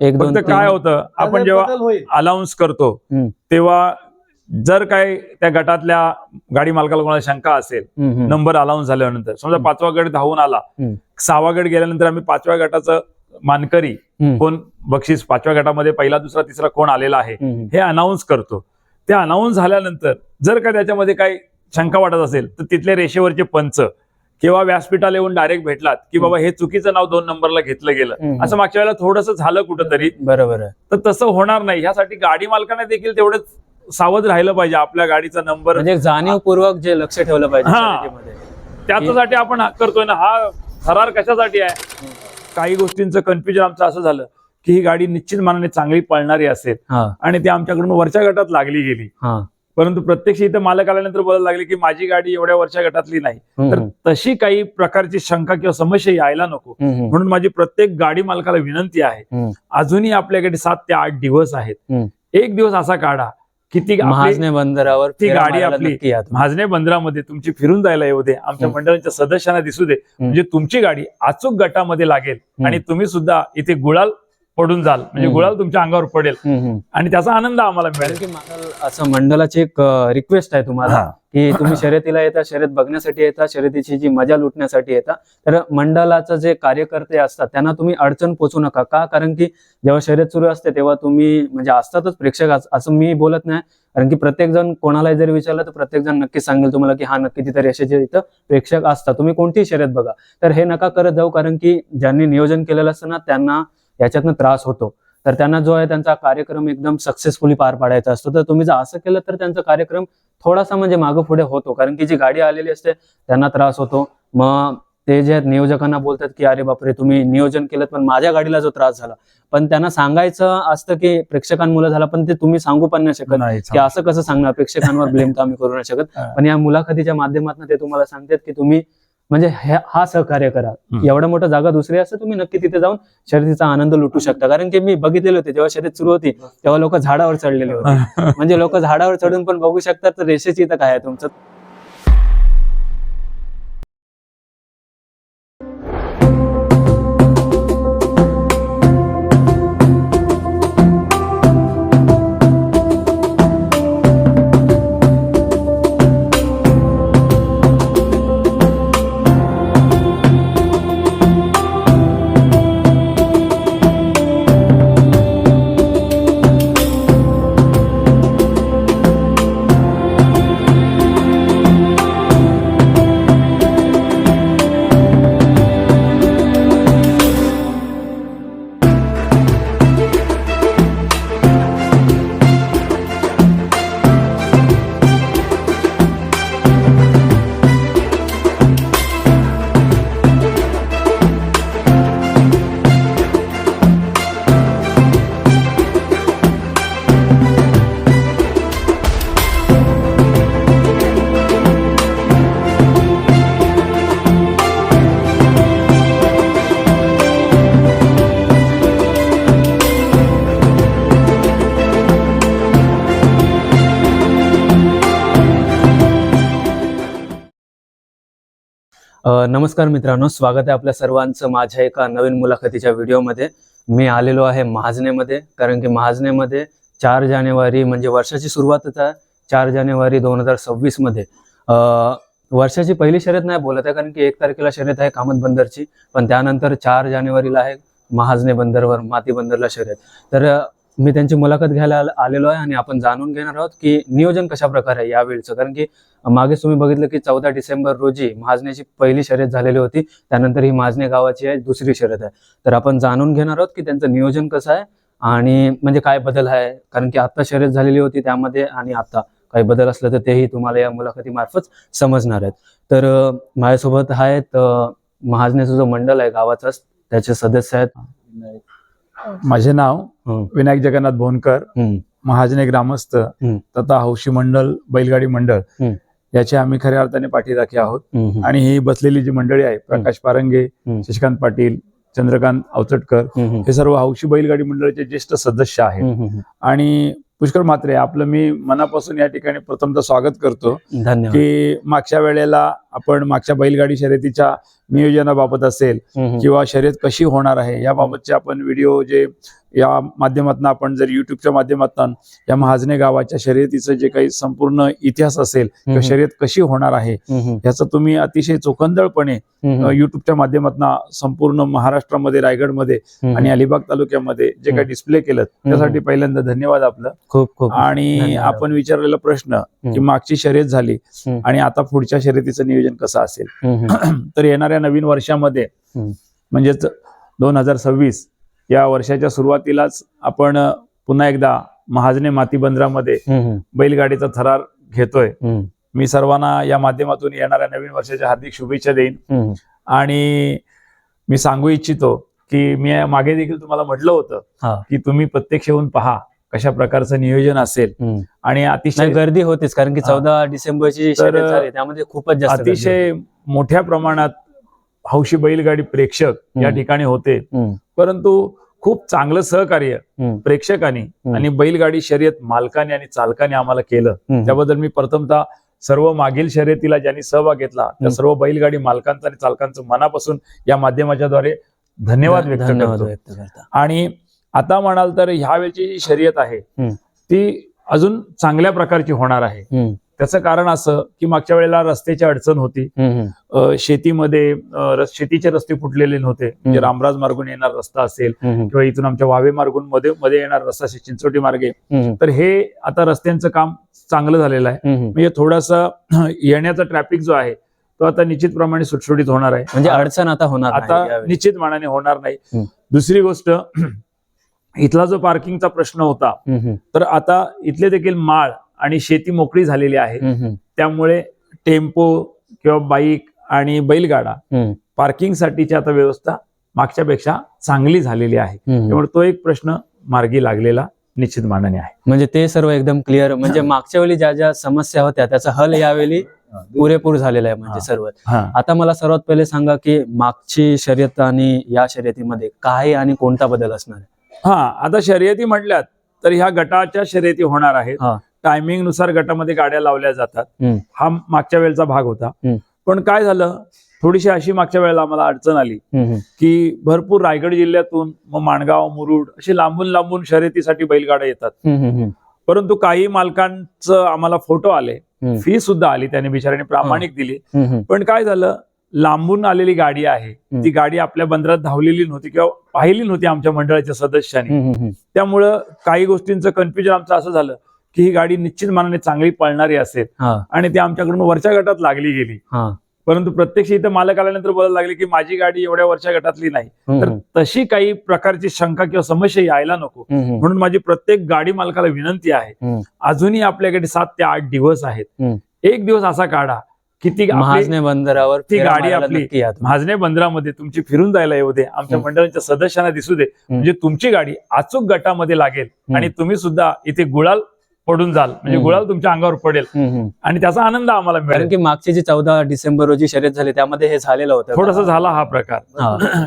एक फक्त काय होतं आपण जेव्हा अनाऊन्स करतो. तेव्हा जर काय त्या गटातल्या गाडी मालकाला कोणाला शंका असेल. नंबर अलाउन्स झाल्यानंतर समजा. पाचवा गट धावून आला. सहावा गट गेल्यानंतर आम्ही पाचव्या गटाचं मानकरी. कोण बक्षीस पाचव्या गटामध्ये पहिला दुसरा तिसरा कोण आलेला आहे. हे अनाऊन्स करतो ते अनाऊन्स झाल्यानंतर जर का त्याच्यामध्ये काही शंका वाटत असेल तर तिथले रेषेवरचे पंच किंवा व्यासपीठाला येऊन डायरेक्ट भेटलात की बाबा हे चुकीचं नाव दोन नंबरला घेतलं गेलं. असं मागच्या वेळेला थोडंसं झालं कुठंतरी. बरोबर तर तसं होणार नाही. ह्यासाठी गाडी मालकाने देखील तेवढंच सावध राहिलं पाहिजे. आपल्या गाडीचा नंबर म्हणजे जाणीवपूर्वक जे लक्ष ठेवलं पाहिजे हा. त्याच्यासाठी आपण करतोय ना हा थरार कशासाठी आहे? काही गोष्टींचं कन्फ्युजन आमचं असं झालं की ही गाडी निश्चित मानाने चांगली पळणारी असेल आणि ती आमच्याकडून वरच्या गटात लागली गेली. हा. परंतु प्रत्यक्ष इथं मालक आल्यानंतर बोलायला लागले की माझी गाडी एवढ्या वरच्या गटातली नाही तर. तशी काही प्रकारची शंका किंवा समस्या यायला नको. म्हणून माझी प्रत्येक गाडी मालकाला विनंती आहे. अजूनही आपल्याकडे सात ते आठ दिवस आहेत. एक दिवस असा काढा किती महाजने बंदरावर ती गाडी आपली. महाजने बंदरामध्ये तुमची फिरून जायला येऊ दे आमच्या. मंडळाच्या सदस्यांना दिसू दे म्हणजे तुमची गाडी अचूक गटामध्ये लागेल. आणि तुम्ही सुद्धा इथे गुळाल पडून जाल. म्हणजे. गुळाल तुमच्या अंगावर पडेल. आणि त्याचा आनंद आम्हाला मिळेल. की मला असं मंडळाची एक रिक्वेस्ट आहे तुम्हाला. की तुम्ही शर्यतीला येता शर्यत बघण्यासाठी येता शर्यतीची जी मजा लुटण्यासाठी येता तर मंडळाचं जे कार्यकर्ते असतात त्यांना तुम्ही अडचण पोचू नका. का? कारण की जेव्हा शर्यत सुरू असते तेव्हा तुम्ही म्हणजे असतातच प्रेक्षक अस- असं मी बोलत नाही. कारण की प्रत्येक जण कोणालाही जरी विचारलं तर प्रत्येक जण नक्कीच सांगेल तुम्हाला की हा नक्की तिथं रेषेचे इथं प्रेक्षक असतात. तुम्ही कोणतीही शर्यत बघा. तर हे नका करत जाऊ कारण की ज्यांनी नियोजन केलेलं असतं ना त्यांना याच्यातनं त्रास होतो. तर त्यांना जो आहे त्यांचा कार्यक्रम एकदम सक्सेसफुली पार पाडायचा असतो. तर तुम्ही जर असं केलं तर त्यांचा कार्यक्रम थोडासा म्हणजे मागं पुढे होतो. कारण की जी गाडी आलेली असते त्यांना त्रास होतो. मग ते जे नियोजकांना बोलतात की अरे बापरे तुम्ही नियोजन केलं पण माझ्या गाडीला जो त्रास झाला. पण त्यांना सांगायचं असतं की प्रेक्षकांमुळे झाला पण ते तुम्ही सांगू पण नाही शकत. की असं कसं सांगणार? प्रेक्षकांवर ब्लेम तर आम्ही करू नाही शकत. पण या मुलाखतीच्या माध्यमातून ते तुम्हाला सांगतात की तुम्ही म्हणजे हे- सहकार्य करा. एवढा मोठा जागा दुसरी असते तुम्ही नक्की तिथे जाऊन शर्यतीचा आनंद लुटू शकता. कारण की मी बघितलेले होते जेव्हा शर्यत सुरू होती तेव्हा लोक झाडावर चढलेले होते. म्हणजे लोक झाडावर चढून पण बघू शकतात तर रेषेची इथं काय आहे तुमचं? नमस्कार मित्रांनो स्वागत आहे आपल्या सर्वांचं माझ्या एका नवीन मुलाखतीच्या व्हिडिओमध्ये. मी आलेलो आहे महाजनेमध्ये कारण की महाजनेमध्ये चार जानेवारी म्हणजे वर्षाची सुरुवातच आहे. चार जानेवारी दोन हजार सव्वीसमध्ये वर्षाची पहिली शर्यत नाही बोलत आहे कारण की एक तारखेला शर्यत आहे कामत बंदरची पण त्यानंतर चार जानेवारीला आहे महाजने बंदरवर माती बंदरला शर्यत. तर मी त्यांची मुलाखत घ्यायला आलेलो आहे आणि आपण जाणून घेणार आहोत की नियोजन कशा प्रकारे आहे यावेळीचं कारण की मागेच तुम्ही बघितलं की चौदा डिसेंबर रोजी महाजण्याची पहिली शर्यत झालेली होती. त्यानंतर ही महाजने गावाची आहे दुसरी शर्यत आहे. तर आपण जाणून घेणार आहोत की त्यांचं नियोजन कसं आहे आणि म्हणजे काय बदल आहे. कारण की आता शर्यत झालेली होती त्यामध्ये आणि आता काही बदल असलं तर तेही तुम्हाला या मुलाखतीमार्फत समजणार आहेत. तर माझ्यासोबत आहेत महाजनेचं जो मंडल आहे गावाचाच त्याचे सदस्य आहेत. माझे नाव हं, विनायक जगन्नाथ भोनकर हं, महाजने ग्रामस्थ. तथा हौशी मंडळ बैलगाडी मंडळ. याचे आम्ही खऱ्या अर्थाने पाठीराखे आहोत. आणि ही बसलेली जी मंडळी आहे प्रकाश पारंगे. शशिकांत पाटील चंद्रकांत अवचटकर हं, सर्व हौशी बैलगाडी मंडळाचे ज्येष्ठ सदस्य आहेत. आणि पुष्कर म्हात्रे आपलं मी मनापासून या ठिकाणी प्रथमतः स्वागत करतो धन्यवाद. की मागच्या वेळेला आपण मागच्या बैलगाडी शर्यतीच्या नियोजनाबाबत असेल. किंवा शर्यत कशी होणार आहे याबाबतचे आपण व्हिडिओ जे या माध्यमातून आपण जर युट्यूबच्या माध्यमातून या महाजने गावाच्या शर्यतीचं जे काही संपूर्ण इतिहास असेल किंवा शर्यत कशी होणार आहे हम्म, हम्म. याचं तुम्ही अतिशय चोखंदळपणे युट्यूबच्या माध्यमातून संपूर्ण महाराष्ट्रामध्ये रायगडमध्ये. आणि अलिबाग तालुक्यामध्ये जे काही. डिस्प्ले केलं त्यासाठी पहिल्यांदा धन्यवाद आपलं खूप खूप आणि. आपण विचारलेला प्रश्न की. मागची शर्यत झाली. आणि आता पुढच्या शर्यतीचं नियोजन कसं असेल. तर येणाऱ्या नवीन वर्षामध्ये. म्हणजेच दोन हजार सव्वीस या वर्षाच्या सुरुवातीलाच आपण पुन्हा एकदा महाजने माती बंदरामध्ये बैलगाडीचा थरार घेतोय. मी सर्वांना या माध्यमातून येणाऱ्या नवीन वर्षाच्या हार्दिक शुभेच्छा देईन. आणि मी सांगू इच्छितो की मी मागे देखील तुम्हाला म्हटलं होतं. की तुम्ही प्रत्यक्ष येऊन पहा कशा प्रकारचं नियोजन असेल. आणि अतिशय गर्दी होतीच कारण की. चौदा डिसेंबरची त्यामध्ये खूपच जास्त अतिशय मोठ्या प्रमाणात हौशी बैलगाडी प्रेक्षक या. ठिकाणी होते परंतु खूप चांगलं सहकार्य प्रेक्षकांनी आणि बैलगाडी शर्यत मालकाने आणि चालकाने आम्हाला केलं. त्याबद्दल मी प्रथमतः सर्व मागील शर्यतीला ज्यांनी सहभाग घेतला त्या. सर्व बैलगाडी मालकांचा आणि चालकांचं मनापासून या माध्यमाच्या द्वारे धन्यवाद व्यक्त करता आणि आता म्हणाल तर ह्या वेळची जी शर्यत आहे. ती अजून चांगल्या प्रकारची होणार आहे. त्याचं कारण असं की मागच्या वेळेला रस्त्याची अडचण होती. शेतीमध्ये शेतीचे रस्ते फुटलेले नव्हते. म्हणजे. रामराज मार्गून येणार रस्ता असेल किंवा इथून आमच्या वावे मार्गून मध्ये मध्ये येणार रस्ता असेल चिंचोटी मार्गे. तर हे आता रस्त्यांचं काम चांगलं झालेलं आहे. म्हणजे थोडासा येण्याचा ट्रॅफिक जो आहे तो आता निश्चितप्रमाणे सुटसुटीत होणार आहे. म्हणजे अडचण आता होणार आता. निश्चित मानाने होणार नाही. दुसरी गोष्ट इथला जो पार्किंगचा प्रश्न होता तर आता इथले देखील माळ आणि शेती मोकळी झालेली आहे. त्यामुळे टेम्पो किंवा बाईक आणि बैलगाडा पार्किंगसाठीची आता व्यवस्था मागच्यापेक्षा चांगली झालेली आहे. त्यामुळे तो एक प्रश्न मार्गी लागलेला निश्चित मानाने आहे. म्हणजे ते सर्व एकदम क्लिअर म्हणजे मागच्या वेळी ज्या ज्या समस्या होत्या त्याचा हल यावेळी पुरेपूर झालेला आहे म्हणजे. सर्व. आता मला सर्वात पहिले सांगा की मागची शर्यत आणि या शर्यतीमध्ये काय आणि कोणता बदल असणार? आहे हा आता शर्यती म्हटल्यात तर ह्या गटाच्या शर्यती होणार आहेत. हा. टायमिंगनुसार गटामध्ये गाड्या लावल्या जातात. हम्म. हा मागच्या वेळेचा भाग होता. हम्म. पण काय झालं थोडीशी अशी मागच्या वेळेला आम्हाला अडचण आली हम्म, की भरपूर रायगड जिल्ह्यातून मग माणगाव मुरुड असे लांबून लांबून शर्यतीसाठी बैलगाड्या येतात. हम्म, हम्म, हम्म, परंतु काही मालकांचं आम्हाला फोटो आले. हम्म. फी सुद्धा आली त्याने बिचाऱ्याने प्रामाणिक दिली. हम्म, पण काय झालं लांबून आलेली गाडी आहे. ती गाडी आपल्या बंदरात धावलेली नव्हती किंवा पाहिली नव्हती आमच्या मंडळाच्या सदस्यांनी. त्यामुळं काही गोष्टींचं कन्फ्युजन आमचं असं झालं की ही गाडी निश्चित मानाने चांगली पळणारी असेल. आणि ती आमच्याकडून वरच्या गटात लागली गेली. परंतु प्रत्यक्ष इथं मालक आल्यानंतर बोलायला लागले की माझी गाडी एवढ्या वरच्या गटातली नाही. तर तशी काही प्रकारची शंका किंवा समस्या यायला नको. म्हणून माझी प्रत्येक गाडी मालकाला विनंती आहे. अजूनही आपल्याकडे सात ते आठ दिवस आहेत. एक दिवस असा काढा की ती आपली महाजने बंदरावर ती गाडी आपली. महाजने बंदरामध्ये तुमची फिरून जायला येऊ दे आमच्या. मंडळाच्या सदस्यांना दिसू दे म्हणजे तुमची गाडी अचूक गटामध्ये लागेल. आणि तुम्ही सुद्धा इथे गुळाल पडून जाल म्हणजे. गुळाल तुमच्या अंगावर पडेल. आणि त्याचा आनंद आम्हाला कारण मिळेल की मागची जी चौदा डिसेंबर रोजी शर्यत झाली त्यामध्ये हे झालेलं होतं थोडासा झाला हा प्रकार.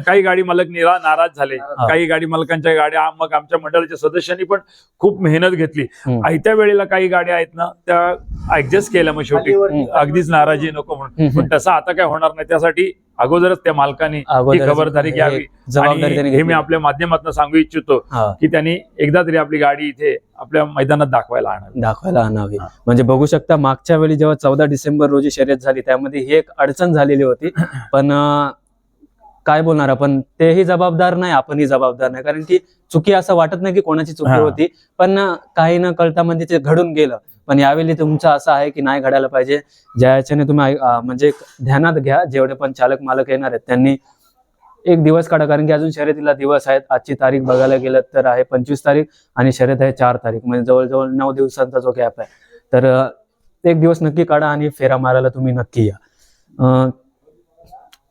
काही गाडी मालक निरा नाराज झाले काही गाडी मालकांच्या गाड्या मग आमच्या मंडळाच्या सदस्यांनी पण खूप मेहनत घेतली. आयत्या वेळेला काही गाड्या आहेत ना त्या ऍडजस्ट केल्या मग शेवटी. अगदीच नाराजी नको म्हणून. पण तसं आता काय होणार नाही त्यासाठी अगोदरच त्या मालकाने ही खबरदारी हे घ्यावी. जबाबदारी हे मी. आपल्या माध्यमातून सांगू इच्छितो की त्यांनी एकदा तरी आपली गाडी इथे आपल्या मैदानात दाखवायला आणावी. दाखवायला आणावी. म्हणजे बघू शकता मागच्या वेळी जेव्हा चौदा डिसेंबर रोजी शर्यत झाली त्यामध्ये ही एक अडचण झालेली होती. पण काय बोलणार आपण? तेही जबाबदार नाही आपणही जबाबदार नाही. कारण की चुकी असं वाटत नाही की कोणाची चुकी. होती. पण काही न कळता म्हणजे ते घडून गेलं. पण यावेळी तुमचं असं आहे की नाही घडायला पाहिजे? ज्या याच्याने तुम्ही म्हणजे ध्यानात घ्या जेवढे पण चालक मालक येणार आहेत त्यांनी एक दिवस काढा. कारण की अजून शर्यतीला दिवस आहेत. आजची तारीख बघायला गेलं तर आहे पंचवीस तारीख आणि शर्यत आहे चार तारीख. म्हणजे जवळजवळ नऊ दिवसांचा जो गॅप आहे. तर एक दिवस नक्की काढा आणि फेरा मारायला तुम्ही नक्की या.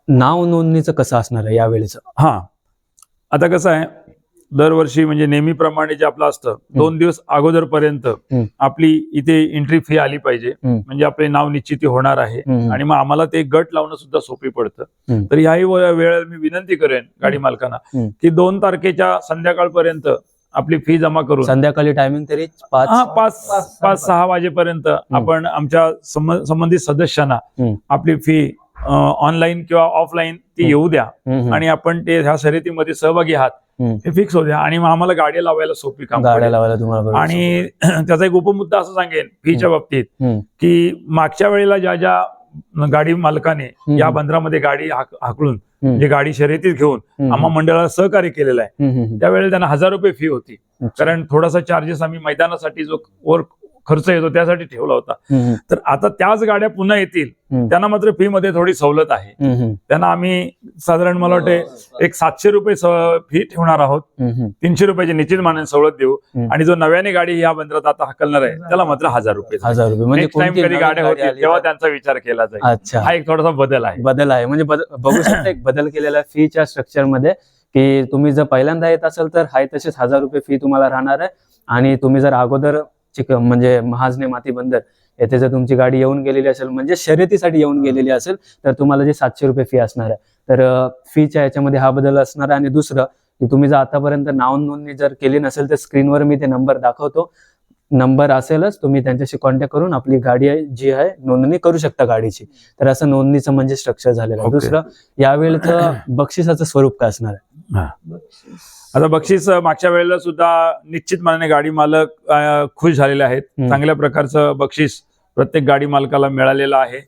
नाव नोंदणीचं कसं असणार आहे यावेळेच? हा. आता कसं आहे दरवर्षी म्हणजे नेहमीप्रमाणे जे आपलं असतं दोन दिवस अगोदरपर्यंत. आपली इथे एंट्री फी आली पाहिजे. म्हणजे आपले नाव निश्चिती होणार आहे. आणि मग आम्हाला ते गट लावणं सुद्धा सोपी पडतं. तर याही वेळेला मी विनंती करेन गाडी मालकांना. की दोन तारखेच्या संध्याकाळपर्यंत आपली फी जमा करून संध्याकाळी टायमिंग तरी पाच पाच पाच सहा वाजेपर्यंत आपण आमच्या संब- संबंधित सदस्यांना. आपली फी ऑनलाईन किंवा ऑफलाईन ती. येऊ द्या. आणि आपण ते ह्या शर्यतीमध्ये सहभागी आहात. हे फिक्स द्या आणि मग आम्हाला गाडी लावायला सोपी काम गाड्या. लावायला तुम्हाला. आणि त्याचा एक उपमुद्दा असं सांगेन फीच्या बाबतीत. की मागच्या वेळेला ज्या ज्या गाडी मालकाने. या बंदरामध्ये गाडी हाक- हाकलून हम्म. जे गाडी शर्यतीत घेऊन. आम्हा मंडळाला सहकार्य केलेलं आहे त्यावेळेला त्यांना हजार रुपये फी होती. कारण थोडासा चार्जेस आम्ही मैदानासाठी जो वर खर्च येतो त्यासाठी ठेवला होता. तर आता त्याच गाड्या पुन्हा येतील. त्यांना मात्र फी मध्ये थोडी सवलत आहे. त्यांना आम्ही साधारण मला वाटते एक सातशे रुपये फी ठेवणार आहोत. तीनशे रुपयाची निश्चित मानाने सवलत देऊ. आणि जो नव्याने गाडी या बंदरात आता हाकलणार आहे त्याला मात्र हजार रुपये हजार रुपये. म्हणजे गाड्या गाडी होतील तेव्हा त्यांचा विचार केला जाईल. अच्छा. हा एक थोडासा बदल आहे. बदल आहे. म्हणजे बघू शकता एक बदल केलेला फीच्या स्ट्रक्चरमध्ये की तुम्ही जर पहिल्यांदा येत असाल तर हाय तसेच हजार रुपये फी तुम्हाला राहणार आहे. आणि तुम्ही जर अगोदर चिक म्हणजे महाजने माती बंदर येथे जर तुमची गाडी येऊन गेलेली असेल म्हणजे शर्यतीसाठी येऊन गेलेली असेल तर तुम्हाला जे सातशे रुपये फी असणार आहे. तर फीच्या याच्यामध्ये हा बदल असणार आहे. आणि दुसरं की तुम्ही जर आतापर्यंत नाव नोंदणी जर केली नसेल तर स्क्रीनवर मी ते नंबर दाखवतो. नंबर असेलच तुम्ही त्यांच्याशी कॉन्टॅक्ट करून आपली गाडी आहे जी आहे नोंदणी करू शकता गाडीची. तर असं नोंदणीचं म्हणजे स्ट्रक्चर झालेलं आहे. Okay. दुसरं यावेळेचं बक्षिसाचं स्वरूप काय असणार आहे? आता बक्षीस मागच्या वेळेला सुद्धा निश्चित मानाने गाडी मालक खुश झालेले आहेत. चांगल्या प्रकारचं बक्षीस प्रत्येक गाडी मालकाला मिळालेलं आहे.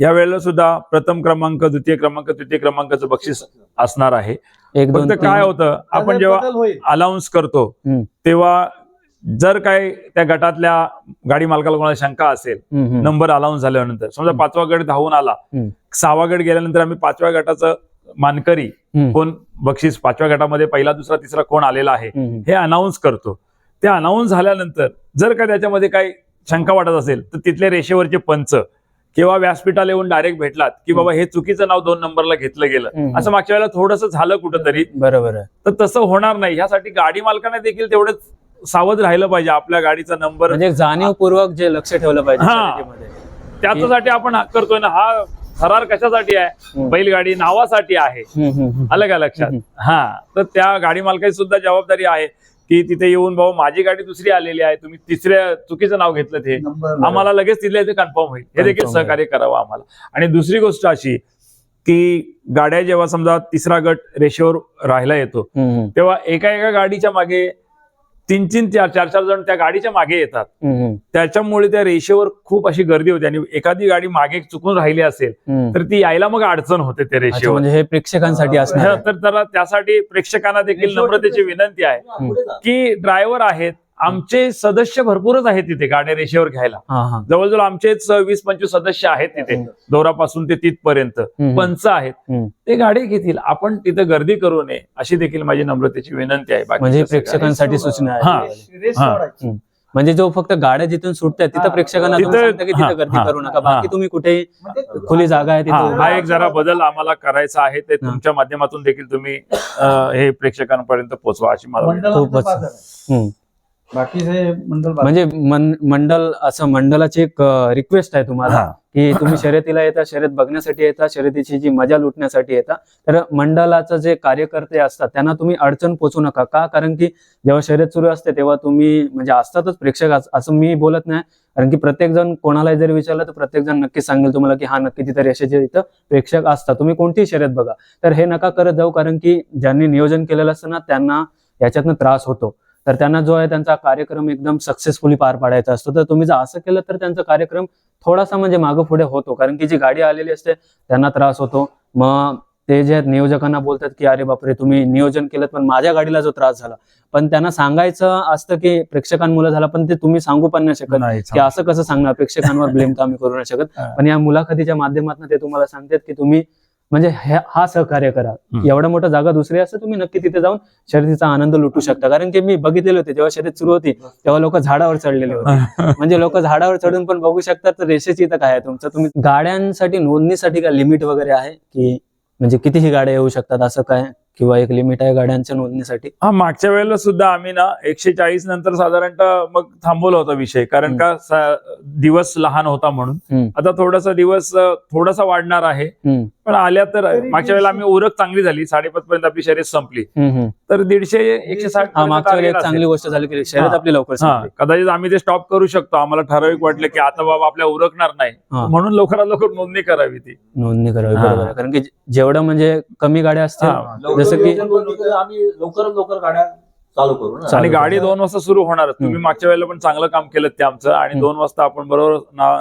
या वेळेला सुद्धा प्रथम क्रमांक द्वितीय क्रमांक तृतीय क्रमांकाचं बक्षीस असणार आहे फक्त काय होतं आपण जेव्हा अनाऊन्स करतो. तेव्हा जर काय त्या गटातल्या गाडी मालकाला कोणाला शंका असेल. नंबर अलाउन्स झाल्यानंतर समजा. पाचवा गट धावून आला. सहावा गट गेल्यानंतर आम्ही पाचव्या गटाचं मानकरी. कोण बक्षीस पाचव्या गटामध्ये पहिला दुसरा तिसरा कोण आलेला आहे हे अनाऊन्स करतो. ते अनाऊन्स झाल्यानंतर जर का त्याच्यामध्ये काही शंका वाटत असेल तर तिथले रेषेवरचे पंच किंवा व्यासपीठाला येऊन डायरेक्ट भेटलात की बाबा हे चुकीचं नाव दोन नंबरला घेतलं गेलं. असं मागच्या वेळेला थोडंसं झालं कुठंतरी. बरोबर तर तसं होणार नाही. यासाठी गाडी मालकाने देखील तेवढंच सावध राहिलं पाहिजे. आपल्या गाडीचा नंबर म्हणजे जाणीवपूर्वक जे लक्ष ठेवलं पाहिजे. त्याच्यासाठी आपण करतोय ना. हा थरार कशासाठी आहे. बैलगाडी नावासाठी आहे. आलं का लक्षात. हा तर त्या गाडी मालकाची सुद्धा जबाबदारी आहे की तिथे येऊन भाऊ माझी गाडी दुसरी आलेली आहे. तुम्ही तिसऱ्या चुकीचं नाव घेतलं ते. आम्हाला लगेच तिथल्या इथे कन्फर्म होईल. हे देखील सहकार्य करावं आम्हाला. आणि दुसरी गोष्ट अशी की गाड्या जेव्हा समजा तिसरा गट रेषेवर राहिला येतो. तेव्हा एका एका गाडीच्या मागे तीन तीन चार चार चार जण त्या गाडीच्या मागे येतात. त्याच्यामुळे त्या रेषेवर खूप अशी गर्दी होते आणि एखादी गाडी मागे चुकून राहिली असेल. तर ती यायला मग अडचण होते त्या अच्छा, रेषेवर म्हणजे हे प्रेक्षकांसाठी असणार हा. तर त्याला त्यासाठी प्रेक्षकांना देखील नम्रतेची विनंती आहे की ड्रायव्हर आहेत आमचे सदस्य भरपूरच आहेत तिथे गाड्या रेषेवर घ्यायला हा हा जवळजवळ आमचेच वीस पंचवीस सदस्य आहेत तिथे. दोरापासून ते तिथपर्यंत. पंच आहेत. ते गाडी घेतील आपण तिथे गर्दी करू नये अशी देखील माझी नम्रतेची विनंती आहे बाकी म्हणजे. प्रेक्षकांसाठी सूचना. आहे. म्हणजे जो फक्त गाड्या जिथून सुटतात तिथं. प्रेक्षकांना तिथं- गर्दी करू नका. बाकी तुम्ही कुठेही खुली जागा आहे हा तिथे हा एक जरा बदल आम्हाला करायचा आहे ते तुमच्या माध्यमातून देखील तुम्ही हे प्रेक्षकांपर्यंत पोहोचवा अशी मला. खूपच. मंडळ बाद. म्हणजे मंडल असं मंडळाची एक रिक्वेस्ट आहे तुम्हाला. की तुम्ही शर्यतीला येता शर्यत बघण्यासाठी येता शर्यतीची जी मजा लुटण्यासाठी येता तर मंडळाचं जे कार्यकर्ते असतात त्यांना तुम्ही अडचण पोचू नका. का? कारण की जेव्हा शर्यत सुरू असते तेव्हा तुम्ही म्हणजे असतातच प्रेक्षक अस- असं मी बोलत नाही. कारण की प्रत्येक जण कोणालाही जर विचारलं तर प्रत्येक जण नक्की सांगेल तुम्हाला की हा नक्की तिथं रेषेच्या इथं प्रेक्षक असतात. तुम्ही कोणतीही शर्यत बघा. तर हे नका करत जाऊ कारण की ज्यांनी नियोजन केलेलं असतं ना त्यांना याच्यातनं त्रास होतो. तर त्यांना जो आहे त्यांचा कार्यक्रम एकदम सक्सेसफुली पार पाडायचा असतो. तर तुम्ही जर असं केलं तर त्यांचा कार्यक्रम थोडासा म्हणजे मागं पुढे होतो. कारण की जी गाडी आलेली असते त्यांना त्रास होतो. मग ते जे आहेत नियोजकांना बोलतात की अरे बापरे तुम्ही नियोजन केलं पण माझ्या गाडीला जो त्रास झाला. पण त्यांना सांगायचं असतं की प्रेक्षकांमुळे झाला पण ते तुम्ही सांगू पण नाही शकत. नाही, की असं कसं सांगणार? प्रेक्षकांवर ब्लेम तर आम्ही करू नाही शकत. पण या मुलाखतीच्या माध्यमातून ते तुम्हाला सांगतात की तुम्ही म्हणजे हे- सहकार्य करा. एवढा मोठा जागा दुसरी असते तुम्ही नक्की तिथे जाऊन शर्यतीचा आनंद लुटू शकता. कारण की मी बघितलेले होते जेव्हा शर्यत सुरू होती तेव्हा लोक झाडावर चढलेले होते. म्हणजे लोक झाडावर चढून पण बघू शकतात तर रेषेची इथं काय आहे तुमचं? तुम्ही गाड्यांसाठी नोंदणीसाठी काय लिमिट वगैरे आहे? की म्हणजे कितीही गाड्या येऊ शकतात असं काय? किंवा एक लिमिट आहे गाड्यांच्या नोंदणीसाठी? हा मागच्या वेळेला सुद्धा आम्ही ना एकशे चाळीस नंतर साधारणतः मग थांबवला होता विषय. कारण. का दिवस लहान होता म्हणून. आता थोडासा दिवस थोडासा वाढणार आहे. पण आल्या तर मागच्या वेळेला आम्ही उरक चांगली झाली साडेपाच पर्यंत आपली शर्यत संपली. तर दीडशे एकशे साठ हा मागच्या वेळी एक target चांगली. गोष्ट झाली की शर्यत. आपली लवकर हा संपली. कदाचित आम्ही ते स्टॉप करू शकतो आम्हाला ठराविक वाटलं की आता बाबा आपल्या उरकणार नाही हा. म्हणून लवकरात लवकर नोंदणी करावी ती नोंदणी करावी. बरोबर. कारण की जेवढं म्हणजे कमी गाड्या असतील हा. जसं की लवकर आम्ही लवकरात लवकर गाड्या चालू करू आणि. गाडी दोन वाजता सुरू होणार तुम्ही. मागच्या वेळेला पण चांगलं काम केलं ते आमचं आणि. दोन वाजता आपण बरोबर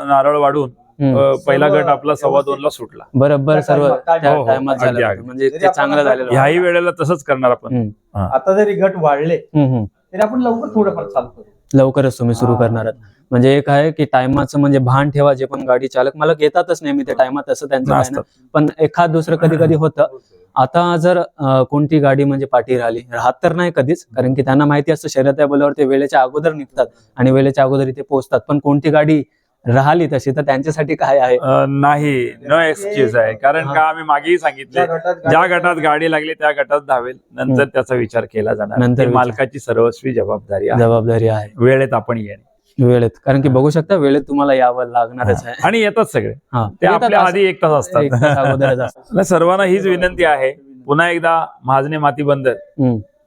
नारळ वाढून पहिला गट आपला सव्वा दोन ला सुटला बरोबर सर्व टायमात- हो, हो. झालं. म्हणजे ते चांगलं आता- झालेलं ह्याही वेळेला तसंच करणार आपण. आता जरी गट वाढले. तरी आपण लवकर थोडंफार चालू करू लवकरच तुम्ही सुरू हा. करणार आहात म्हणजे एक आहे की टायमाचं म्हणजे भान ठेवा जे पण गाडी चालक मालक येतातच नेहमी त्या टायमात असं त्यांचं. नाही. पण एखाद दुसरं कधी कधी होतं आता जर कोणती गाडी म्हणजे पाठी राहिली राहत तर नाही कधीच कारण की त्यांना माहिती असतं शर्यत आहे बोलल्यावर ते वेळेच्या अगोदर निघतात आणि वेळेच्या अगोदर इथे पोहोचतात पण कोणती गाडी राहिली तशी तर त्यांच्यासाठी काय आहे? नाही न एक्सक्यूज आहे. कारण हा. का आम्ही मागेही सांगितले ज्या गटात गाडी- लागली त्या गटात धावेल. नंतर. त्याचा विचार केला जाणार. नंतर. मालकाची सर्वस्वी जबाबदारी आहे. जबाबदारी आहे. वेळेत आपण येणे. वेळेत. कारण की बघू शकता वेळेत तुम्हाला यावं लागणारच आहे. आणि येतात सगळे. हा. ते आपल्या आधी एक तास असतात. अगोदरच असतात. नाही, सर्वांना हीच विनंती आहे. पुन्हा एकदा महाजने माती बंदर.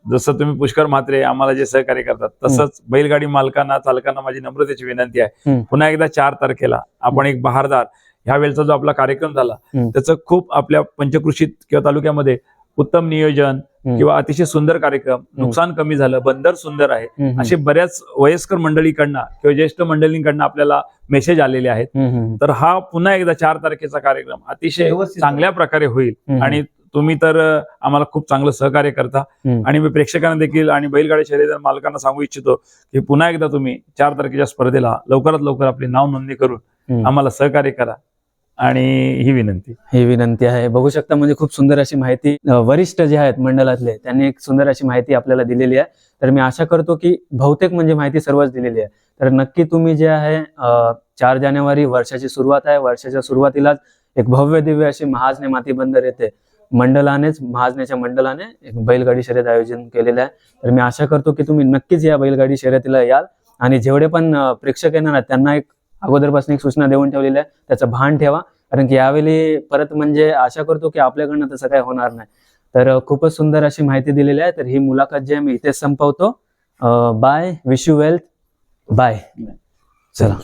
जसं तुम्ही पुष्कर म्हात्रे आम्हाला जे सहकार्य करतात तसंच बैलगाडी मालकांना चालकांना माझी नम्रतेची विनंती आहे. पुन्हा एकदा चार तारखेला आपण एक बहारदार ह्या वेळचा जो आपला कार्यक्रम झाला. त्याचं खूप आपल्या पंचकृषीत किंवा तालुक्यामध्ये उत्तम नियोजन. किंवा अतिशय सुंदर कार्यक्रम नुकसान कमी झालं बंदर सुंदर आहे असे बऱ्याच वयस्कर मंडळीकडनं किंवा ज्येष्ठ मंडळींकडनं आपल्याला मेसेज आलेले आहेत तर हा पुन्हा एकदा चार तारखेचा कार्यक्रम अतिशय व्यवस्थित चांगल्या प्रकारे होईल. आणि तुम्ही तर आम्हाला खूप चांगलं सहकार्य करता. आणि मी प्रेक्षकांना देखील आणि बैलगाडी शर्यत मालकांना सांगू इच्छितो की पुन्हा एकदा तुम्ही चार तारखेच्या स्पर्धेला लवकरात लवकर आपली नाव नोंदणी करून. आम्हाला सहकार्य करा. आणि ही विनंती. ही विनंती आहे. बघू शकता म्हणजे खूप सुंदर अशी माहिती वरिष्ठ जे आहेत मंडळातले त्यांनी एक सुंदर अशी माहिती आपल्याला दिलेली आहे. तर मी आशा करतो की बहुतेक म्हणजे माहिती सर्वच दिलेली आहे. तर नक्की तुम्ही जे आहे चार जानेवारी वर्षाची सुरुवात आहे. वर्षाच्या सुरुवातीलाच एक भव्य दिव्य अशी महाजने माती बंदर येते मंडळानेच महाजनेच्या मंडळाने एक बैलगाडी शर्यत आयोजन केलेलं आहे. तर मी आशा करतो की तुम्ही नक्कीच या बैलगाडी शर्यतीला याल. आणि जेवढे पण प्रेक्षक येणार आहेत त्यांना एक अगोदरपासून एक सूचना देऊन ठेवलेली आहे. त्याचं भान ठेवा. कारण की यावेळी परत म्हणजे आशा करतो की आपल्याकडनं तसं काही होणार नाही. तर खूपच सुंदर अशी माहिती दिलेली आहे. तर ही मुलाखत जी आहे मी इथेच संपवतो. Bye wish you wealth bye चला.